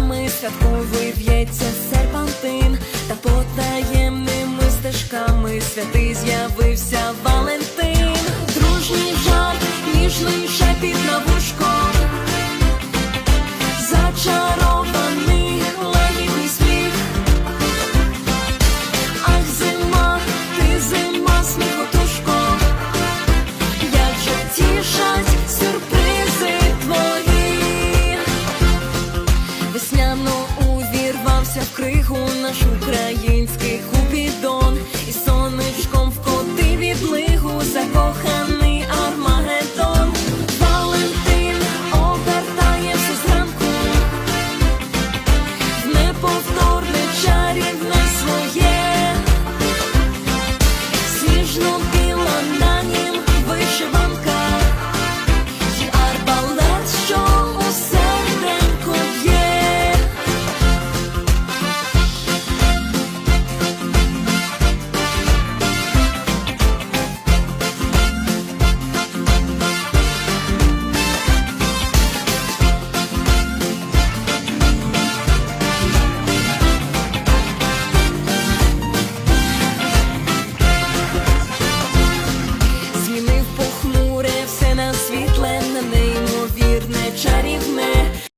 Вулицями святковий в'ється серпантин, та по таємними стежками святий з'явився Валентин, дружній жарт, ніжний шепіт на вушко, зачарований легідний сміх. Ах, зима, ти зима, сміхоту. Вдягся в кригу наш український купідон І сонечком в коти від лигу закоханий армагеддон. Валентин обертає всю зранку. В неповторну Shining